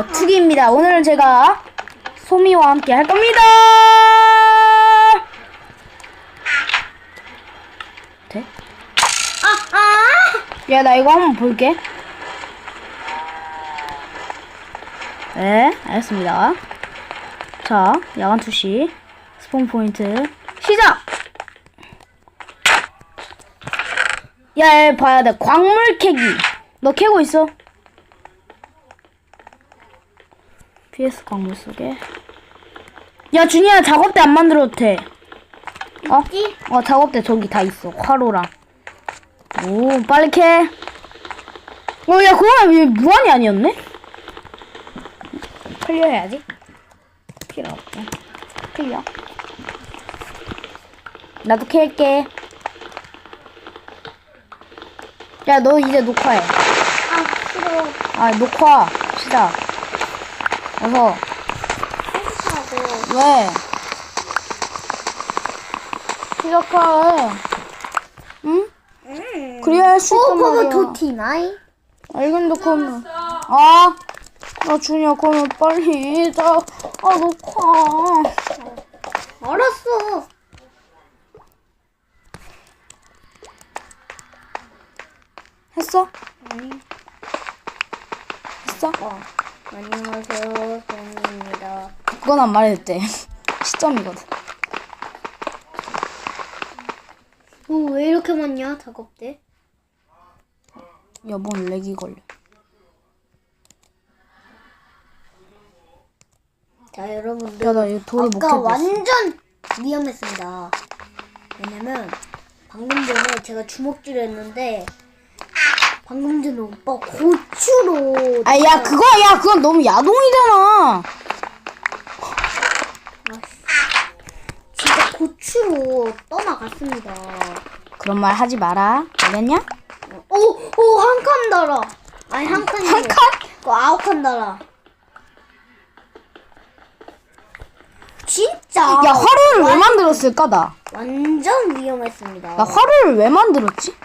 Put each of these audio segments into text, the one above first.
투기입니다. 오늘은 제가 소미와 함께 할 겁니다. 돼? 아, 아! 야, 나 이거 한번 볼게. 네, 알겠습니다. 자, 야간 투시, 스폰 포인트, 시작! 야, 얘 봐야 돼. 광물 캐기. 너 캐고 있어? PS 광물 속에. 야, 준이야, 작업대 안 만들어도 돼. 어? 있지? 어, 작업대 저기 다 있어. 화로랑. 오, 빨리 캐. 어, 야, 그거는 왜 무한이 아니었네? 클리어 해야지. 필요 없고. 클리어. 나도 캘게. 야, 너 이제 녹화해. 아, 싫어. 아, 녹화. 시작. 어서. 왜? 시작해. 응? 음. 그래야 할수 있단 말이야. 도티나이? 알겠는데 그러면 아, 나 준이야 그러면 빨리 자, 아 녹화. 알았어. 했어? 아니. 했어? 어. 안녕하세요, 소영입니다. 그건 안 말해도 돼. 시점이거든. 어, 왜 이렇게 많냐, 작업대? 여보는 렉이 걸려. 자, 여러분들. 야, 나 이거 돌을 못 아까. 완전 위험했습니다. 왜냐면, 방금 전에 제가 주먹질을 했는데, 방금 전에 오빠 고추로. 아, 야, 그거, 야, 그건 너무 야동이잖아. 진짜 고추로 떠나갔습니다. 그런 말 하지 마라. 알겠냐? 오, 오, 한 칸 달아. 아니, 한 칸이. 한 칸? 그 아홉 칸 달아. 진짜. 야, 화로를 왜 만들었을까, 나? 완전 위험했습니다. 나 화로를 왜 만들었지?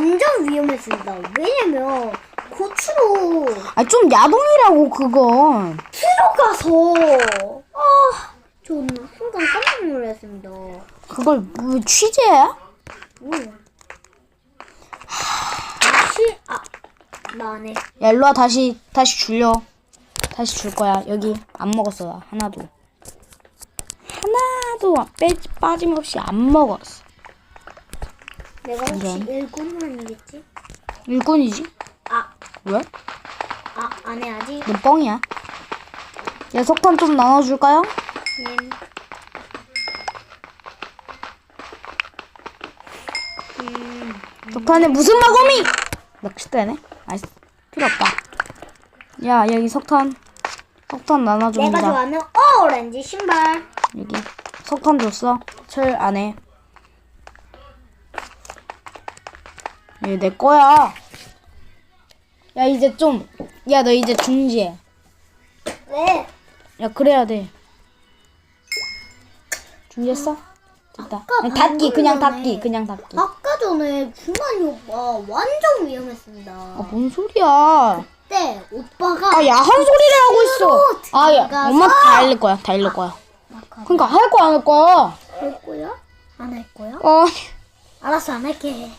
완전 위험했습니다. 왜냐면, 고추로 아, 좀 야동이라고, 그건. 들어가서. 아, 저는 순간 깜짝 놀랐습니다. 그걸 뭐 취재야? 오. 다시, 아, 나안 해. 야, 일로와, 다시, 다시 줄려. 다시 줄 거야. 여기, 안 먹었어, 나. 하나도. 하나도 빼, 빠짐없이 안 먹었어. 내가 혹시 완전. 일꾼은 아니겠지? 일꾼이지? 아, 왜? 아, 안 해야지. 넌 뻥이야. 야, 석탄 좀 나눠줄까요? 음. 음, 석탄에 무슨 마검이! 낚싯대네? 아이, 필요 없다. 야, 여기 석탄. 석탄 내가 나눠줍니다. 좋아하는 오렌지 신발. 여기. 석탄 줬어. 철 안에. 얘 내 거야. 야, 이제 좀. 야, 너 이제 중지해. 왜? 야, 그래야 돼. 중지했어? 됐다. 아까 아니, 닫기, 그냥 닫기, 그냥 닫기. 아까 전에 중간이 오빠 완전 위험했습니다. 아, 뭔 소리야. 그때 오빠가 아, 야한 소리를 하고 있어. 아, 야, 들어가서- 엄마 다 알릴 거야, 다 알릴 거야. 할 그러니까 할 거야, 안 할 거야? 거야? 안 할 거야? 어, 알았어, 안 할게.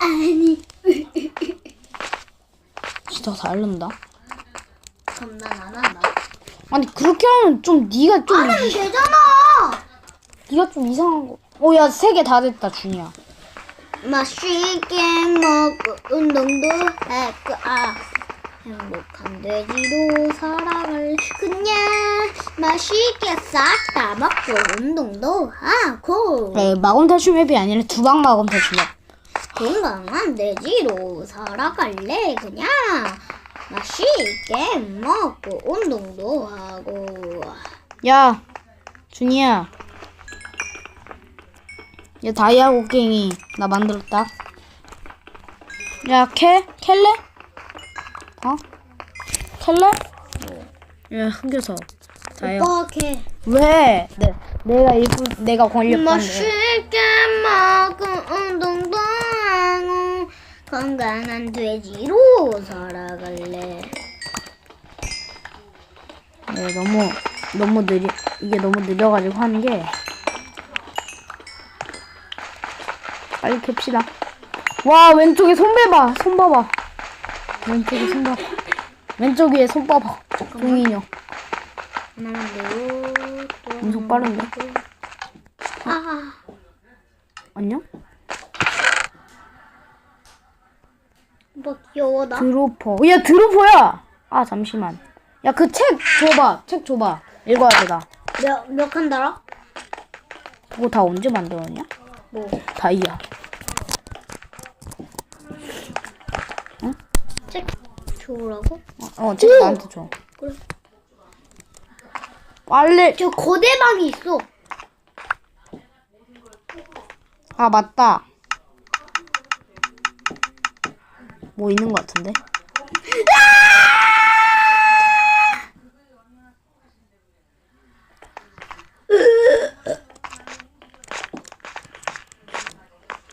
아니. 진짜 다 알른다. 그럼 난안 한다. 아니 그렇게 하면 좀 네가 좀 하면 되잖아. 네가 좀 이상한 거. 오, 야, 세 개 다 됐다, 준이야. 맛있게 먹고 운동도 했고 아 행복한 돼지로 살아갈 그냥 맛있게 싹 다 먹고 운동도 하고 네, 마검 탈출 맵이 아니라 두방 마검 탈출 맵. 건강한 돼지로 살아갈래 그냥 맛있게 먹고 운동도 하고 야, 준이야. 얘 다이아 곡괭이 나 만들었다. 야, 캐? 캘래? 어? 캘래? 야, 흑여서. 다이아. 오빠 걔 왜? 네, 내가 일부 내가 권력한데. 맛있게 먹고 건강한 돼지로 살아갈래. 네, 너무 너무 느리 이게 너무 느려가지고 하는 게 빨리 캡시다. 와 왼쪽에 손 봐봐 손 봐봐. 왼쪽에 손 봐봐. 왼쪽 위에 손 봐봐 종인형. 하나만 엄청 빠른데? 아. 안녕 뭐 귀여워 나? 드로퍼. 야 드로퍼야! 아 잠시만. 야 그 책 줘봐. 책 줘봐. 읽어야 돼 나 몇, 칸 달아? 그거 다 언제 만들었냐? 뭐? 다이아. 책 줘라고? 어책 나한테 줘. 그래. 빨리 저 거대방이 있어. 아 맞다 뭐 있는 것 같은데?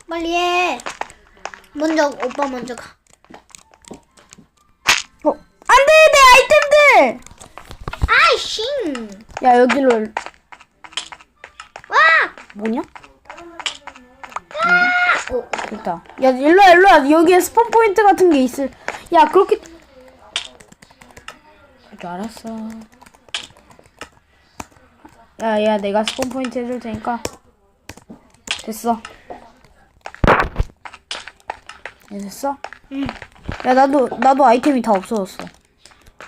빨리 해. 먼저 오빠 먼저 가. 어 안돼 내 아이템들! 아이씨 야 여기로 와! 뭐냐 어, 됐다. 야 일로와 일로와. 여기에 스폰 포인트 같은 게 있을. 야 그렇게. 줄 알았어. 야 야 내가 스폰 포인트 해줄 테니까. 됐어. 야, 됐어? 응. 야 나도 나도 아이템이 다 없어졌어.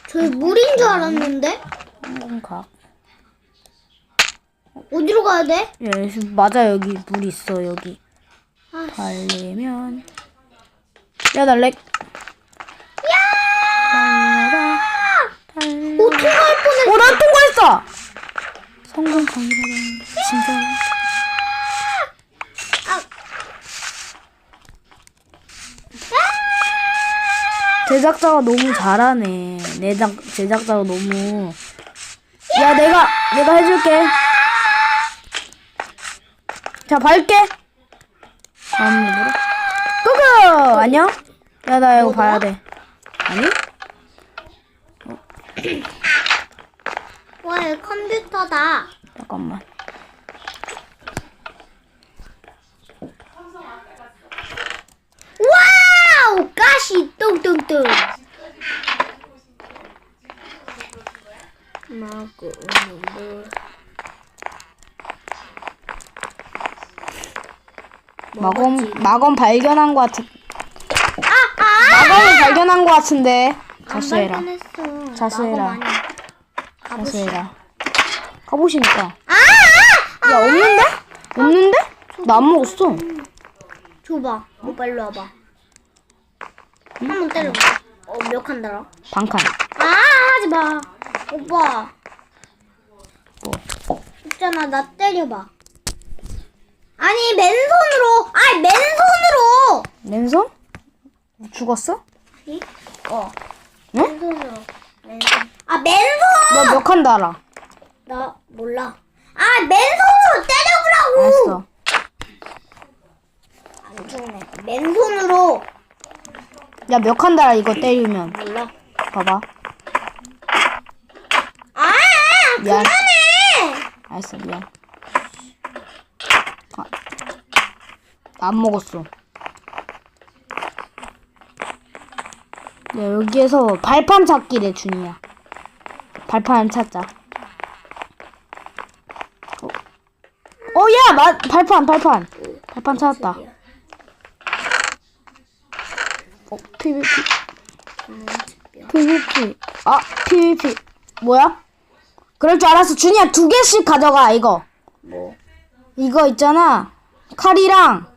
저기 물인 줄 알았는데? 음, 가. 어디로 가야 돼? 야, 맞아 여기. 물 있어 여기. 아, 달리면 야나 렉. 달려라 달려. 오 통과할 뻔했어 오, 난 통과했어. 성공 강의라는 진짜. 아, 제작자가 너무 잘하네. 내작 제작자가 너무. 야, 내가 내가 해줄게. 자, 밟게. 다음 맵으로. 꾸꾸 안녕. 야, 나 이거 봐야 돼. 아니? 와 여기 컴퓨터다 잠깐만. 와우 가시 뚱뚱뚱 마구 물 마검 마검 발견한 것 같은. 아, 아! 마검을 발견한 것 같은데. 안 자수해라. 발견했어. 자수해라. 아니야. 자수해라. 가보시니까. 아, 아! 야 없는데? 없는데? 나 안 먹었어. 줘봐. 오빠 일로 와봐. 한 번 때려봐. 어, 몇 칸 달아? 반칸. 아, 하지 마. 오빠. 뭐? 있잖아, 나 때려봐. 아니, 맨손으로. 아니, 맨손으로. 맨손? 죽었어? 아니? 어. 응? 맨손으로. 맨손. 아, 맨손! 너 몇 칸 달아? 나 몰라. 아, 맨손으로 때려보라고! 알았어. 안 죽네. 맨손으로. 야 몇 칸 달아 이거 때리면. 몰라. 봐봐. 아, 미안. 그만해! 알았어 미안. 안 먹었어. 야 여기에서 발판 찾기래 준이야. 발판 찾자. 어, 어, 야, 마, 발판, 발판. 발판 찾았다. 어, PVP. PVP. 아, PVP. 뭐야? 그럴 줄 알았어. 준이야, 두 개씩 가져가, 이거. 뭐? 이거 있잖아. 칼이랑,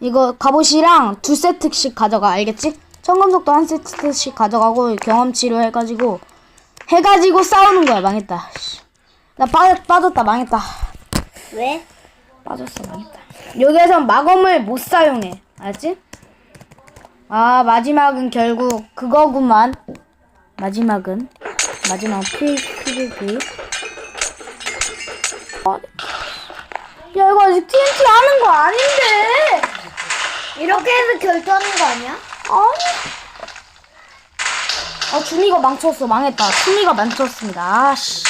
이거 갑옷이랑 두 세트씩 가져가. 알겠지? 청금속도 한 세트씩 가져가고, 경험치료 해가지고, 해가지고 싸우는 거야. 망했다. 씨. 나 빠, 빠졌다. 망했다. 왜? 빠졌어. 망했다. 여기에선 마검을 못 사용해. 알았지? 아, 마지막은 결국 그거구만. 마지막은. 마지막 PVP. 어, 야, 이거 아직 TNT 하는 거 아닌데! 이렇게 해서 결투하는 거 아니야? 아니. 어, 준이가 망쳤어. 망했다. 준이가 망쳤습니다. 아씨.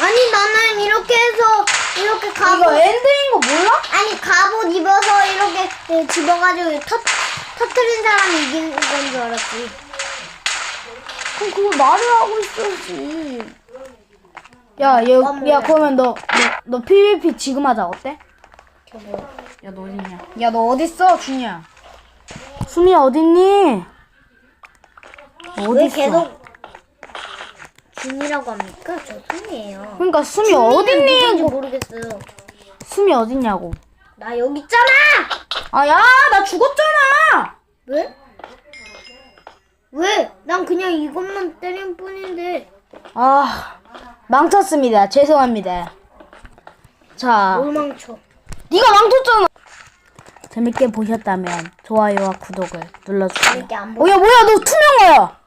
아니 나는 이렇게 해서 이렇게 갑옷 이거 엔드인 거 몰라? 아니 갑옷 입어서 이렇게 예, 집어가지고 터 터트린 사람이 이기는 건 줄 알았지. 그럼 그거 말을 하고 있어야지. 야, 얘, 야, 그러면 너, 너, 너 PVP 지금 하자. 어때? 저거 야, 너 어딨냐? 야, 너 어딨어, 준이야? 수미야, 어딨니? 왜 어딨어? 계속 준이라고 합니까? 저 준이에요. 그러니까 수미 어딨니? 모르겠어요. 수미 어딨냐고. 나 여기 있잖아. 아, 야, 나 죽었잖아! 왜? 왜? 난 그냥 이것만 때린 뿐인데 아, 망쳤습니다. 죄송합니다. 자, 뭘 망쳐? 네가 망쳤잖아. 재밌게 보셨다면 좋아요와 구독을 눌러주세요. 재밌게 안 어, 보. 야, 뭐야, 너 투명화야.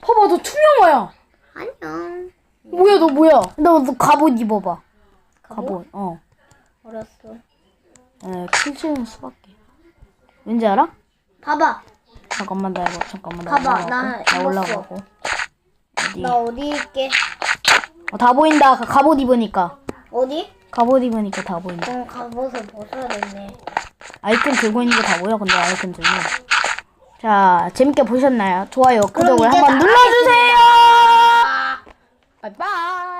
봐봐, 너 투명화야. 안녕. 뭐야, 너 뭐야? 너, 너 갑옷 입어봐. 갑옷, 어. 알았어. 에, 킬치는 수밖에. 왠지 알아? 봐봐. 잠깐만, 나 이거, 잠깐만, 나 봐봐, 올라가고. 나 나 입었어. 올라가고. 어디? 나 어디 있게? 어, 다 보인다. 가- 갑옷 입으니까. 어디? 갑옷 입으니까 다 보인다. 어, 갑옷을 벗어야 되네. 아이템 들고 있는 거 다 보여, 근데 아이템 들면. 자, 재밌게 보셨나요? 좋아요, 구독을 이제 한번 다 눌러주세요! 바이바이!